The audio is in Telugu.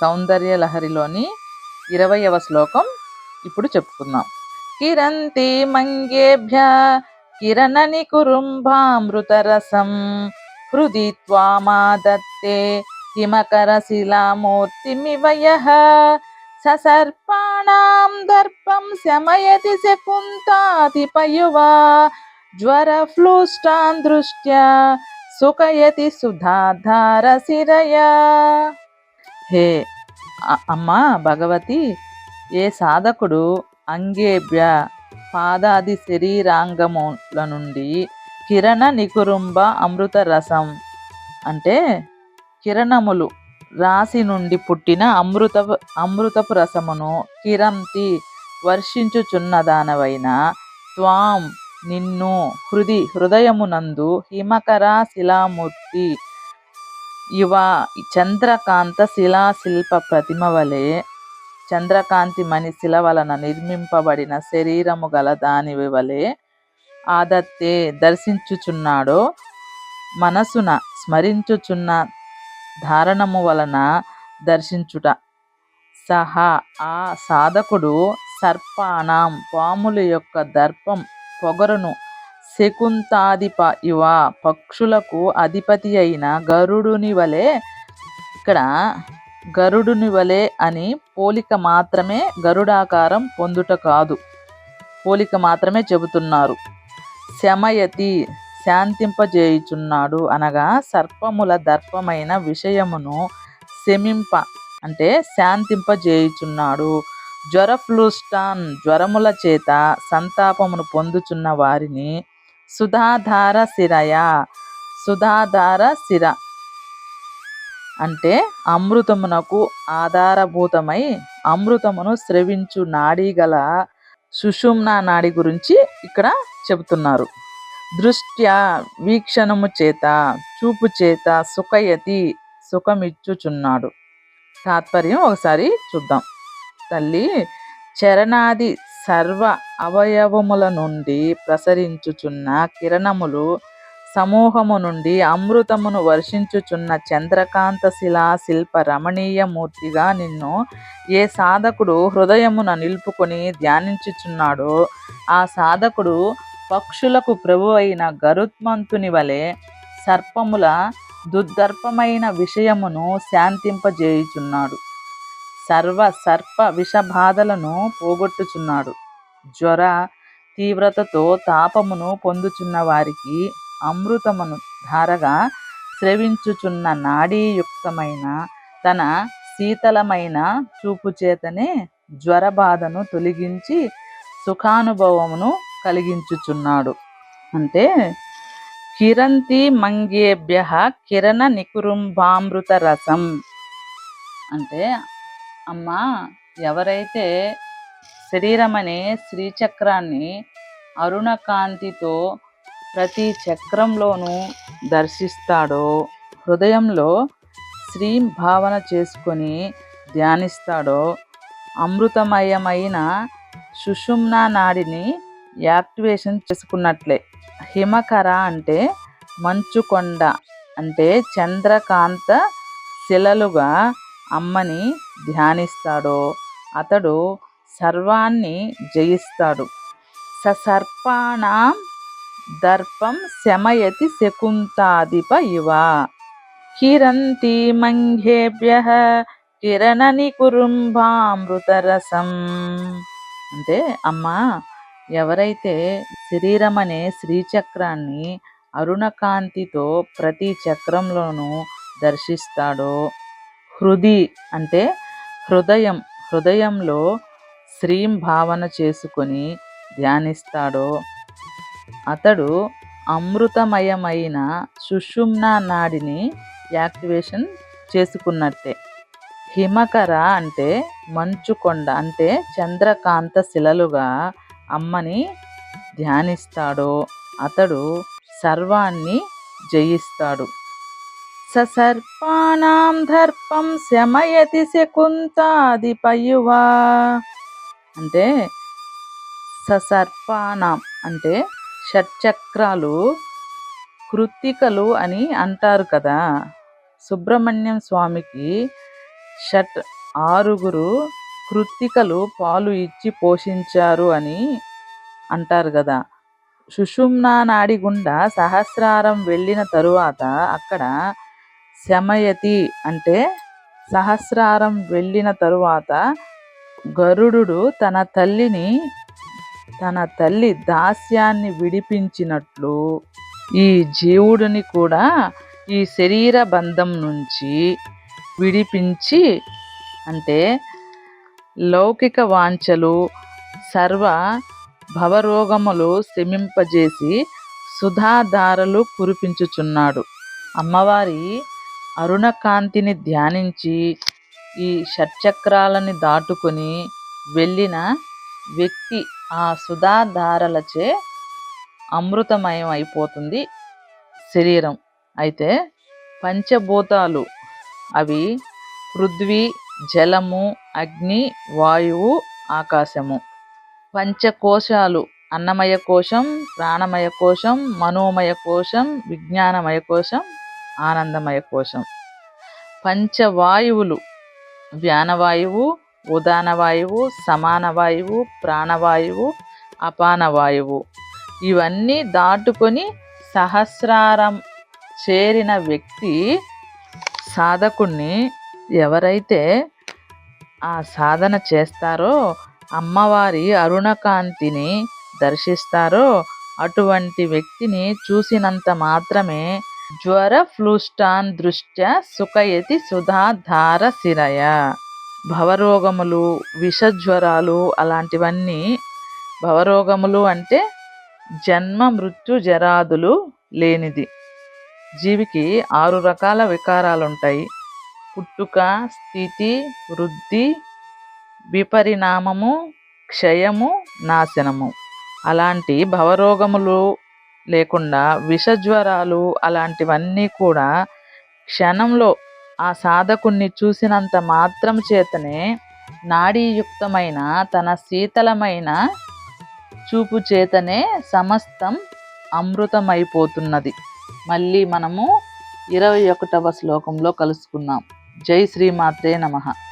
సౌందర్య లహరిలోని ఇరవయవ శ్లోకం ఇప్పుడు చెప్పుకుందాం. కిరంతి మంగేభ్య కిరణని కురుంభామృతరసం హృది త్వామాదత్తే హిమకర శిలామూర్తిమివ యః ససర్పాణాం దర్పం శమయతి శకుంతాతిపయువా జ్వరఫ్లూష్టాన్ దృష్ట్యా సుఖయతి సుధాధారశిరయా హే అమ్మా భగవతి ఏ సాధకుడు అంగేభ్య పాదాది శరీరాంగముల నుండి కిరణ నికురుంబ అమృత రసం అంటే కిరణములు రాశి నుండి పుట్టిన అమృత అమృతపు రసమును కిరంతి వర్షించుచున్నదానవైన త్వాం నిన్ను హృది హృదయమునందు హిమకర శిలామూర్తి ఇవా చంద్రకాంత శిలాశిల్ప ప్రతిమ వలె చంద్రకాంతి మణి శిల వలన నిర్మింపబడిన శరీరము గల దాని వలె ఆదత్తే దర్శించుచున్నాడో మనసున స్మరించుచున్న ధారణము వలన దర్శించుట. సహా ఆ సాధకుడు సర్పాణం పాముల యొక్క దర్పం పొగరును శకుంతాధిప ఇవ పక్షులకు అధిపతి అయిన గరుడుని వలె ఇక్కడ గరుడుని వలె అని పోలిక మాత్రమే గరుడాకారం పొందుట కాదు. పోలిక మాత్రమే చెబుతున్నారు. శమయతి శాంతింపజేయుచున్నాడు అనగా సర్పముల దర్పమైన విషయమును శమింప అంటే శాంతింపజేయుచున్నాడు. జ్వరఫ్లూస్టాన్ జ్వరముల చేత సంతాపమును పొందుచున్న వారిని సుధాధార శిరయ సుధాధార శిర అంటే అమృతమునకు ఆధారభూతమై అమృతమును స్రవించు నాడీ గల సుషుమ్న నాడి గురించి ఇక్కడ చెబుతున్నారు. దృష్ట్యా వీక్షణము చేత చూపు చేత సుఖయతి సుఖమిచ్చుచున్నాడు. తాత్పర్యం ఒకసారి చూద్దాం. తల్లి చరణాది సర్వ అవయవముల నుండి ప్రసరించుచున్న కిరణములు సమూహము నుండి అమృతమును వర్షించుచున్న చంద్రకాంత శిలా శిల్ప రమణీయ మూర్తిగా నిన్ను ఏ సాధకుడు హృదయమున నిలుపుకొని ధ్యానించుచున్నాడో ఆ సాధకుడు పక్షులకు ప్రభు అయిన గరుత్మంతుని వలె సర్పముల దుర్దర్పమైన విషయమును శాంతింపజేయుచున్నాడు. సర్వ సర్ప విషబాధలను పోగొట్టుచున్నాడు. జ్వర తీవ్రతతో తాపమును పొందుచున్న వారికి అమృతమును ధారగా స్రవించుచున్న నాడీయుక్తమైన తన శీతలమైన చూపు చేతనే జ్వరబాధను తొలగించి సుఖానుభవమును కలిగించుచున్నాడు. అంటే కిరంతి మంగేభ్య కిరణ నికురుంబామృత రసం అంటే అమ్మా ఎవరైతే శరీరం అనే శ్రీచక్రాన్ని అరుణకాంతితో ప్రతి చక్రంలోనూ దర్శిస్తాడో హృదయంలో శ్రీ భావన చేసుకొని ధ్యానిస్తాడో అమృతమయమైన సుషుమ్న నాడిని యాక్టివేషన్ చేసుకున్నట్లే. హిమకర అంటే మంచుకొండ అంటే చంద్రకాంత శిలలుగా అమ్మని ధ్యానిస్తాడో అతడు సర్వాన్ని జయిస్తాడు. ససర్పాణం దర్పం శమయతి శకుంతాదిప ఇవ. కిరంతి మంఘేభ్య కిరణని కురుంభామృతరసం. అంటే అమ్మా ఎవరైతే శరీరం అనే శ్రీచక్రాన్ని అరుణకాంతితో ప్రతి చక్రంలోనూ దర్శిస్తాడో హృది అంటే హృదయం. హృదయంలో శ్రీం భావన చేసుకొని ధ్యానిస్తాడో. అతడు అమృతమయమైన సుషుమ్న నాడిని యాక్టివేషన్ చేసుకున్నట్టే. హిమకర అంటే మంచుకొండ అంటే చంద్రకాంత శిలలుగా అమ్మని ధ్యానిస్తాడో. అతడు సర్వాన్ని జయిస్తాడు. ససర్పాణం దర్పం శమయతి శకుంతాదిపయువా అంటే ససర్పాణం అంటే షట్చక్రాలు కృత్తికలు అని అంటారు కదా. సుబ్రహ్మణ్యం స్వామికి షట్ ఆరుగురు కృత్తికలు పాలు ఇచ్చి పోషించారు అని అంటారు కదా. సుషుమ్నా నాడి గుండా సహస్రారం వెళ్ళిన తరువాత అక్కడ శమయతి అంటే సహస్రారం వెళ్ళిన తరువాత గరుడు తన తల్లిని తన తల్లి దాస్యాన్ని విడిపించినట్లు ఈ జీవుడిని కూడా ఈ శరీర బంధం నుంచి విడిపించి అంటే లౌకిక వాంఛలు సర్వ భవరోగములు శమింపజేసి సుధాధారలు కురిపించుచున్నాడు. అమ్మవారి అరుణకాంతిని ధ్యానించి ఈ షట్చక్రాలని దాటుకొని వెళ్ళిన వ్యక్తి ఆ సుధాధారలచే అమృతమయం అయిపోతుంది శరీరం. అయితే పంచభూతాలు అవి పృథ్వీ జలము అగ్ని వాయువు ఆకాశము. పంచకోశాలు అన్నమయ కోశం ప్రాణమయ కోశం మనోమయ కోశం విజ్ఞానమయ కోశం ఆనందమయ కోశం. పంచవాయువులు వ్యానవాయువు ఉదానవాయువు సమానవాయువు ప్రాణవాయువు అపానవాయువు. ఇవన్నీ దాటుకొని సహస్రారం చేరిన వ్యక్తి సాధకుణ్ణి ఎవరైతే ఆ సాధన చేస్తారో అమ్మవారి అరుణకాంతిని దర్శిస్తారో అటువంటి వ్యక్తిని చూసినంత మాత్రమే జ్వర ఫ్లూస్టాన్ దృష్ట్యా సుఖయతి సుధాధార శిరయ. భవరోగములు విషజ్వరాలు అలాంటివన్నీ భవరోగములు అంటే జన్మ మృత్యు జరాదులు లేనిది. జీవికి ఆరు రకాల వికారాలు ఉంటాయి పుట్టుక స్థితి వృద్ధి విపరిణామము క్షయము నాశనము. అలాంటి భవరోగములు లేకుండా విషజ్వరాలు అలాంటివన్నీ కూడా క్షణంలో ఆ సాధకుణ్ణి చూసినంత మాత్రం చేతనే నాడీయుక్తమైన తన శీతలమైన చూపు చేతనే సమస్తం అమృతమైపోతున్నది. మళ్ళీ మనము ఇరవై ఒకటవ శ్లోకంలో కలుసుకుందాం. జై శ్రీమాత్రే నమః.